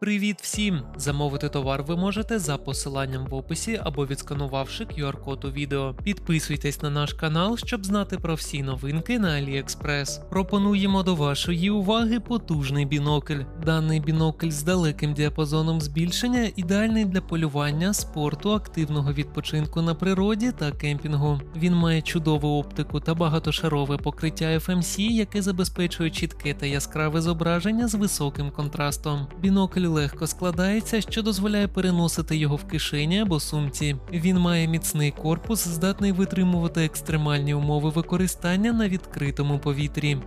Привіт всім! Замовити товар ви можете за посиланням в описі або відсканувавши QR-код у відео. Підписуйтесь на наш канал, щоб знати про всі новинки на AliExpress. Пропонуємо до вашої уваги потужний бінокль. Даний бінокль з далеким діапазоном збільшення ідеальний для полювання, спорту, активного відпочинку на природі та кемпінгу. Він має чудову оптику та багатошарове покриття FMC, яке забезпечує чітке та яскраве зображення з високим контрастом. Бінокль легко складається, що дозволяє переносити його в кишені або сумці. Він має міцний корпус, здатний витримувати екстремальні умови використання на відкритому повітрі.